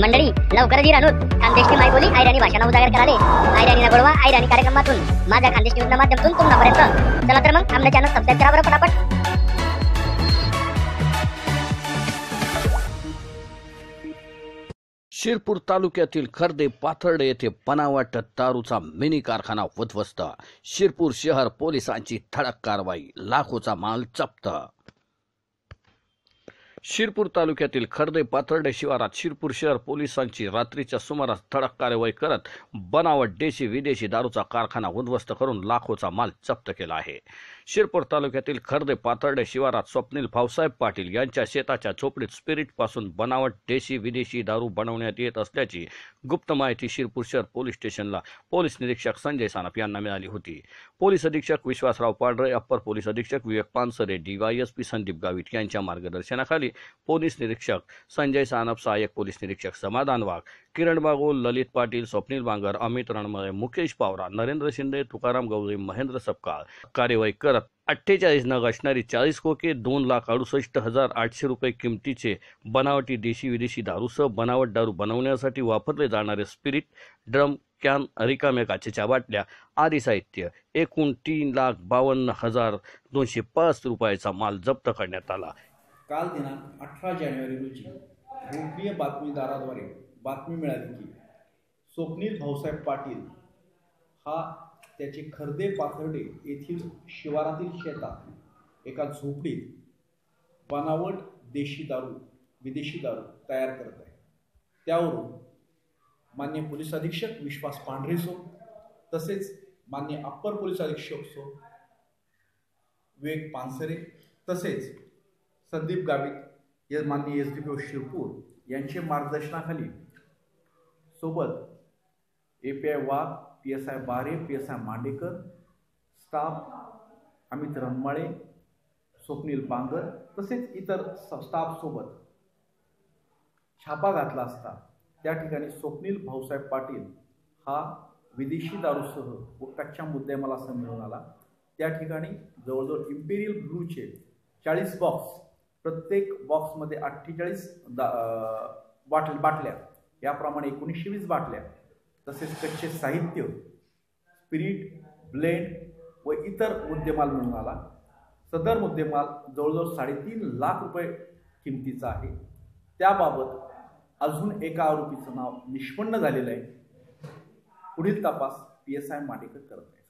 मंडळी लवकरच ही रानूत खानदेशची मायबोली आयराणी भाषा उजागर कराले आयराणीला गोडवा आयराणी कार्यक्रमातून. माझ्या खानदेश न्यूजच्या माध्यमातून तुम्हापर्यंत चला तर मग आमच्या चॅनल सबस्क्राईब करा बरं फटाफट शिरपूर तालुक्यातील खर्दे पाथर्डे येथे बनावट दारूचा मिनी कारखाना उद्ध्वस्त. शिरपूर शहर पोलिसांची धडक कारवाई. लाखोचा माल जप्त. शिरपूर तालुक्यातील खर्दे पाथर्डे शिवारात शिरपूर शहर पोलिसांची रात्रीच्या सुमारास धडक कारवाई करत बनावट देशी विदेशी दारूचा कारखाना उद्ध्वस्त करून लाखोचा माल जप्त केला आहे. शिरपूर तालुक्यातील खर्दे पाथर्डे शिवारात स्वप्नील भाऊसाहेब पाटील यांच्या शेताच्या झोपडीत स्पिरिटपासून बनावट देशी विदेशी दारू बनवण्यात येत असल्याची गुप्त माहिती शिरपूर शहर पोलीस स्टेशनला पोलीस निरीक्षक संजय सानप यांना मिळाली होती. पोलीस अधीक्षक विश्वासराव पांढरे अप्पर पोलीस अधीक्षक विवेक पानसरे डीवायएसपी संदीप गावित यांच्या मार्गदर्शनाखाली पोलीस निरीक्षक संजय सानप सहाय्यक पोलीस निरीक्षक समाधान वाघ किरण बागोल ललित पाटील स्वप्नील बांगर अमित रणमळे मुकेश पावरा नरेंद्र शिंदे तुकाराम गवळी महेंद्र सपकाळ कार्यवाही करत अठ्ठेचाळीस नग असणारी चाळीस खोके दोन लाख अडुसष्ट हजार आठशे रुपये किमतीचे बनावटी देशी विदेशी दारूसह बनावट दारू बनवण्यासाठी वापरले जाणारे स्पिरिट ड्रम कॅन रिकाम्या काचेच्या बाटल्या आदी साहित्य. एकूण तीन लाख बावन्न हजार दोनशे पाच रुपयाचा माल जप्त करण्यात आला. काल दिनांक अठरा जानेवारी रोजी गोपनीय बातमीदाराद्वारे बातमी मिळाली की स्वप्नील भाऊसाहेब पाटील हा त्याचे खर्दे पाथर्डे येथील शिवारातील शेतात एका झोपडीत बनावट देशी दारू विदेशी दारू तयार करत आहे. त्यावरून मान्य पोलीस अधीक्षक विश्वास पांढरे सो तसेच मान्य अप्पर पोलीस अधीक्षक सो विवेक पानसरे तसेच संदीप गावित या माननीय S D P O Shirpur यांचे मार्गदर्शनाखाली सोबत A P I Wagh P S I Bare P S I Mandekar staff Amit Ranmale Swapnil Bangar तसेच इतर स्टाफसोबत छापा घातला असता त्या ठिकाणी स्वप्नील भाऊसाहेब पाटील हा विदेशी दारूसह व कच्च्या मुद्देमालासह मिळून आला. त्या ठिकाणी जवळजवळ इम्पेरियल ब्लूचे चाळीस बॉक्स प्रत्येक बॉक्समध्ये अठ्ठेचाळीस दा बाटल बाटल्या याप्रमाणे एकोणीसशे वीस बाटल्या तसेच कच्चे साहित्य स्पिरिट ब्लेंड व इतर मुद्देमाल मिळून आला. सदर मुद्देमाल जवळजवळ साडेतीन लाख रुपये किमतीचा आहे. त्याबाबत अजून एका आरोपीचं नाव निष्पन्न झालेलं आहे. पुढील तपास पी एस आय माडेकर करत आहे.